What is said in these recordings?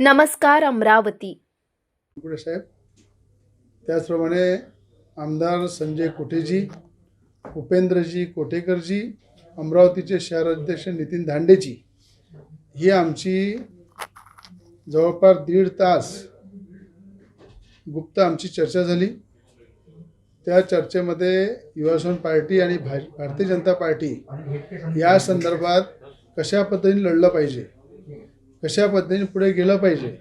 नमस्कार अमरावती. साहेब त्याचप्रमाणे आमदार संजय कोठेजी उपेंद्रजी कोटेकरजी अमरावतीचे शहराध्यक्ष नितीन धांडेजी ही आमची जवळपास दीड तास गुप्त आमची चर्चा झाली. त्या चर्चेमध्ये युवासन पार्टी आणि भा भारतीय जनता पार्टी या संदर्भात कशा पद्धतीने लढलं पाहिजे? कशा पद्धतीने पुढे गेलं पाहिजे?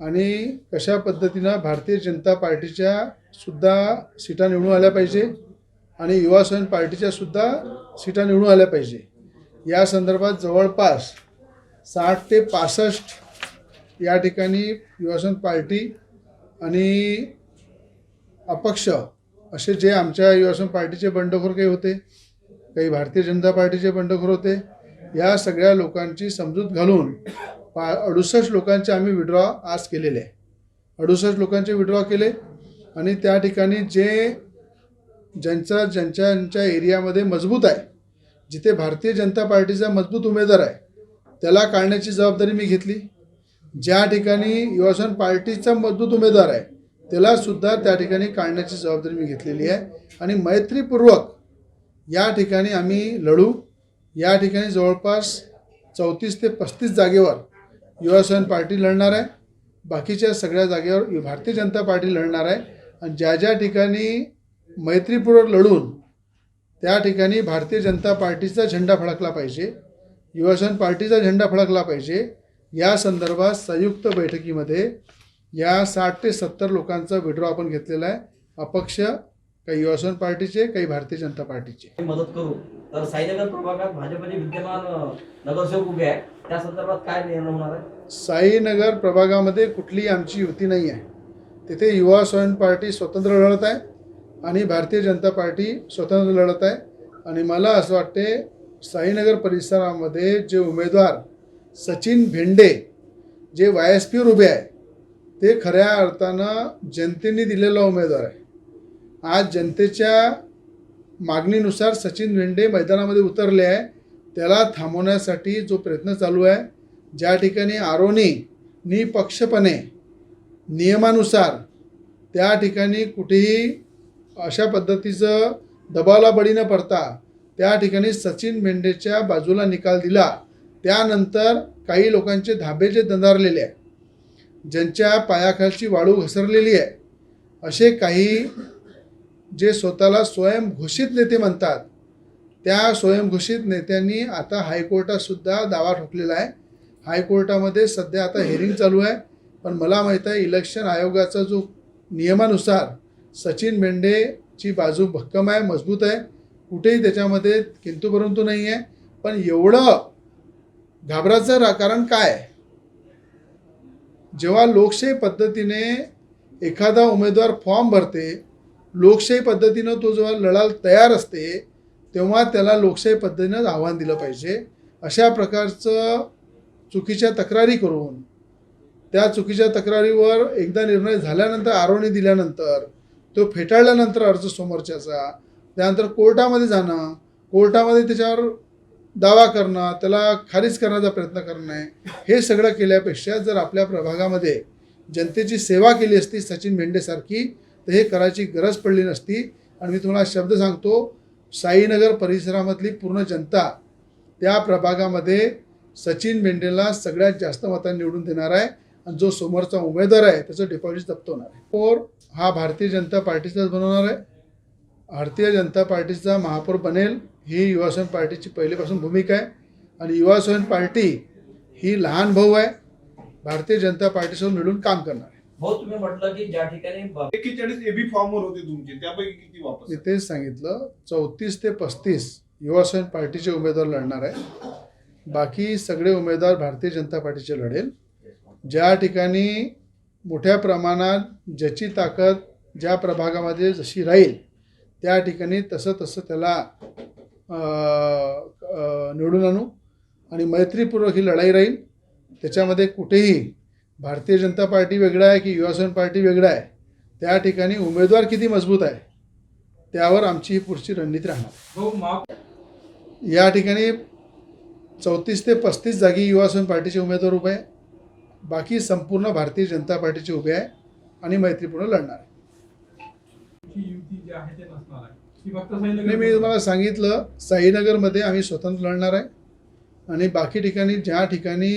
आणि कशा पद्धतीनं भारतीय जनता पार्टीच्या सुद्धा सीटा निवडून आल्या पाहिजे? आणि युवा स्वयं पार्टीच्या सुद्धा सीटा निवडून आल्या पाहिजे? या संदर्भात जवळपास साठ ते पासष्ट या ठिकाणी युवासन पार्टी आणि अपक्ष असे जे आमच्या युवासन पार्टीचे बंडखोर काही होते काही भारतीय जनता पार्टीचे बंडखोर होते या सगळ्या लोकांची समजूत घालून पा अडुसष्ट लोकांचे आम्ही विड्रॉ आज केलेले आहे. अडुसष्ट लोकांचे विड्रॉ केले आणि त्या ठिकाणी जे ज्यांचा ज्यांच्या ज्यांच्या एरियामध्ये मजबूत आहे जिथे भारतीय जनता पार्टीचा मजबूत उमेदवार आहे त्याला काढण्याची जबाबदारी मी घेतली. ज्या ठिकाणी युवासन पार्टीचा मजबूत उमेदवार आहे त्यालासुद्धा त्या ठिकाणी काढण्याची जबाबदारी मी घेतलेली आहे. आणि मैत्रीपूर्वक या ठिकाणी आम्ही लढू. या ठिकाणी जवळपास चौतीस ते पस्तीस जागेवर युवासन पार्टी लढणार आहे. बाकीच्या सगळ्या जागेवर भारतीय जनता पार्टी लढणार आहे. आणि ज्या ज्या ठिकाणी मैत्रीपूर्वक लढून त्या ठिकाणी भारतीय जनता पार्टीचा झेंडा फडकला पाहिजे युवासन पार्टीचा झेंडा फडकला पाहिजे या संदर्भात संयुक्त बैठकीमध्ये या साठ ते सत्तर लोकांचा विड्रॉ आपण घेतलेला आहे. अपक्ष काही युवासन पार्टीचे काही भारतीय जनता पार्टीचे. मदत करू. तर साईनगर प्रभागात भाजपचे विद्यमान नगरसेवक उभे आहेत. त्या संदर्भात काय निर्णय होणार आहे? साईनगर प्रभागामध्ये कुठलीही आमची युती नाही आहे. तिथे युवा स्वयं पार्टी स्वतंत्र लढत आहे आणि भारतीय जनता पार्टी स्वतंत्र लढत आहे. आणि मला असं वाटते साईनगर परिसरामध्ये जे उमेदवार सचिन भेंडे जे वाय एस पीवर उभे आहे ते खऱ्या अर्थानं जनतेने दिलेला उमेदवार आहे. आज जनतेच्या मागणीनुसार सचिन भेंडे मैदानामध्ये उतरले आहे. त्याला थांबवण्यासाठी जो प्रयत्न चालू आहे ज्या ठिकाणी आरोनी निपक्षपणे नियमानुसार त्या ठिकाणी कुठेही अशा पद्धतीचं दबावला बळी न पडता त्या ठिकाणी सचिन मेंढेच्या बाजूला निकाल दिला. त्यानंतर काही लोकांचे धाबे जे दंधारलेले आहे ज्यांच्या पायाखालची वाळू घसरलेली आहे असे काही जे स्वतःला स्वयंघोषित नेते म्हणतात त्या स्वयंघोषित नेत्यांनी आता हायकोर्टातसुद्धा दावा ठोकलेला आहे. हायकोर्टामध्ये सध्या आता हेरिंग चालू आहे. पण मला माहीत आहे इलेक्शन आयोगाचा जो नियमानुसार सचिन मेंढेची बाजू भक्कम आहे मजबूत आहे. कुठेही त्याच्यामध्ये किंतु परंतु नाही आहे पण एवढं घाबराचं कारण काय? जेव्हा लोकशाही पद्धतीने एखादा उमेदवार फॉर्म भरते लोकशाही पद्धतीनं तो जेव्हा लढायला तयार असते तेव्हा त्याला लोकशाही पद्धतीनं आव्हान दिलं पाहिजे. अशा प्रकारचं चुकीच्या तक्रारी करून त्या चुकीच्या तक्रारीवर एकदा निर्णय झाल्यानंतर आरोणी दिल्यानंतर तो फेटाळल्यानंतर अर्ज समोरच्याचा त्यानंतर कोर्टामध्ये जाणं कोर्टामध्ये त्याच्यावर दावा करणं त्याला खारिज करण्याचा प्रयत्न करणं हे सगळं केल्यापेक्षा जर आपल्या प्रभागामध्ये जनतेची सेवा केली असती सचिन भेंडेसारखी तर हे करायची गरज पडली नसती. आणि मी तुम्हाला शब्द सांगतो साईनगर परिसरामधली पूर्ण जनता त्या प्रभागामध्ये सचिन मेंढेला सगळ्यात जास्त मतांनी निवडून देणार आहे. आणि जो समोरचा उमेदवार आहे त्याचं डिपॉझिट जप्त होणार आहे. पोर हा भारतीय जनता पार्टीचाच बनवणार आहे. भारतीय जनता पार्टीचा महापौर बनेल ही युवा स्वयं पार्टीची पहिल्यापासून भूमिका आहे. आणि युवा स्वयं पार्टी ही लहान भाऊ आहे. भारतीय जनता पार्टीसोबत मिळून काम करणार भाऊ तुम्ही म्हटलं की ज्या ठिकाणी एक्केचाळीस एबी फॉर्मवर होते तुमचे त्यापैकी किती वापस? मी तेच सांगितलं चौतीस ते पस्तीस युवा स्वयं पार्टीचे उमेदवार लढणार आहे. बाकी सगळे उमेदवार भारतीय जनता पार्टीचे लढेल. ज्या ठिकाणी मोठ्या प्रमाणात ज्याची ताकद ज्या प्रभागामध्ये जशी राहील त्या ठिकाणी तसं तसं त्याला निवडून आणू. आणि मैत्रीपूर्वक ही लढाई राहील. त्याच्यामध्ये कुठेही भारतीय जनता पार्टी वेगळा आहे की युवासन पार्टी वेगळा आहे? त्या ठिकाणी उमेदवार किती मजबूत आहे? त्यावर आमची पुढची रणनीती राहणार. या ठिकाणी चौतीस ते पस्तीस जागी युवासन पार्टीचे उमेदवार उभे आहे. बाकी संपूर्ण भारतीय जनता पार्टीचे उभे आहे आणि मैत्रीपूर्ण लढणार आहे. नाही मी तुम्हाला सांगितलं साईनगरमध्ये आम्ही स्वतंत्र लढणार आहे. आणि बाकी ठिकाणी ज्या ठिकाणी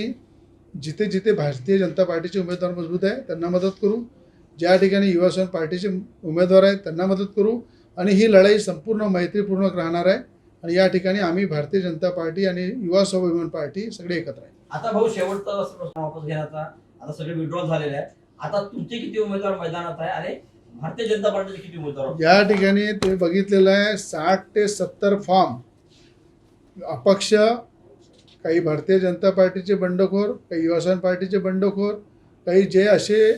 जिथे जिथे भारतीय जनता पार्टीचे उमेदवार मजबूत आहे त्यांना मदत करू. ज्या ठिकाणी युवासेना पार्टीचे उमेदवार आहेत त्यांना मदत करू. आणि ही लढाई संपूर्ण मैत्रीपूर्ण राहणार आहे. आणि या ठिकाणी आम्ही भारतीय जनता पार्टी आणि युवा स्वाभिमान पार्टी सगळे एकत्र आहे. आता भाऊ शेवटचा प्रश्न वापस घेण्याचा आता सगळे विड्रॉ झालेले आहे आता तुमचे किती उमेदवार मैदानात आहे? आणि भारतीय जनता पार्टीचे किती उमेदवार? या ठिकाणी तुम्ही बघितलेलं आहे साठ ते सत्तर फॉर्म अपक्ष काही भारतीय जनता पार्टीचे बंडखोर काही युवासन पार्टीचे बंडखोर काही जे असे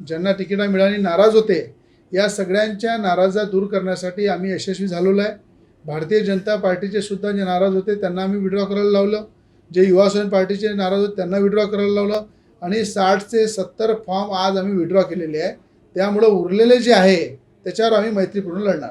ज्यांना तिकिटा मिळाली नाराज होते या सगळ्यांच्या नाराजा दूर करण्यासाठी आम्ही यशस्वी झालेलो आहे. भारतीय जनता पार्टीचे सुद्धा जे नाराज होते त्यांना आम्ही विड्रॉ करायला लावलं. जे युवासन पार्टीचे नाराज होते त्यांना विड्रॉ करायला लावलं. आणि साठ ते सत्तर फॉर्म आज आम्ही विड्रॉ केलेले आहे. त्यामुळं उरलेले जे आहे त्याच्यावर आम्ही मैत्रीपूर्ण लढणार.